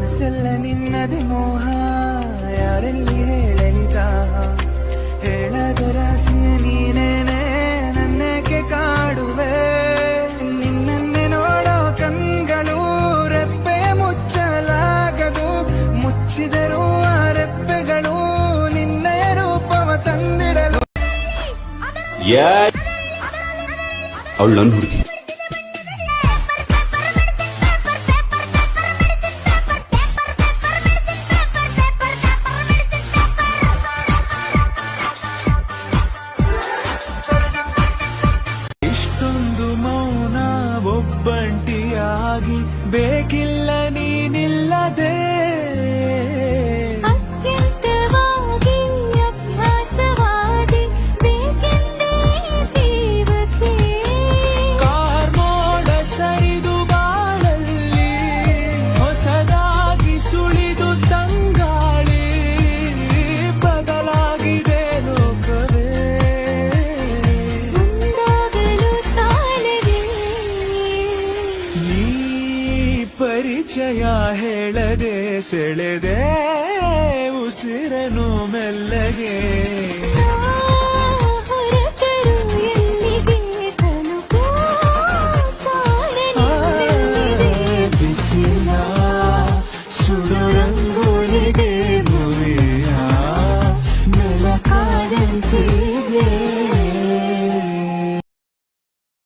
ಮನಸ್ಸೆಲ್ಲ ನಿನ್ನದೆ ಮೋಹ, ಯಾರಲ್ಲಿ ಹೇಳಲಿದ? ಹೇಳದ ರಹಸ್ಯ ನೀನೇನೆ ನನ್ನಕ್ಕೆ ಕಾಡುವೆ? ನಿನ್ನನ್ನೇ ನೋಡೋ ಕಣ್ಗಳು ರೆಪ್ಪೆ ಮುಚ್ಚಲಾಗದು. ಮುಚ್ಚಿದರೂ ಆ ರೆಪ್ಪೆಗಳು ನಿನ್ನ ರೂಪವ ತಂದಿಡಲು. ಅವಳು ನನ್ನ ಹುಡುಗಿ ಒಬ್ಬಂಟಿಯಾಗಿ ಬೇಕಿಲ್ಲ ನೀನಿಲ್ಲದೆ ಪರಿಚಯ ಹೇಳದೆ ಸೆಳೆದೆ ಉಸಿರನು ಮೆಲ್ಲಗೆ. ಬಿಸಿಲ ಸುಡುರಂಗು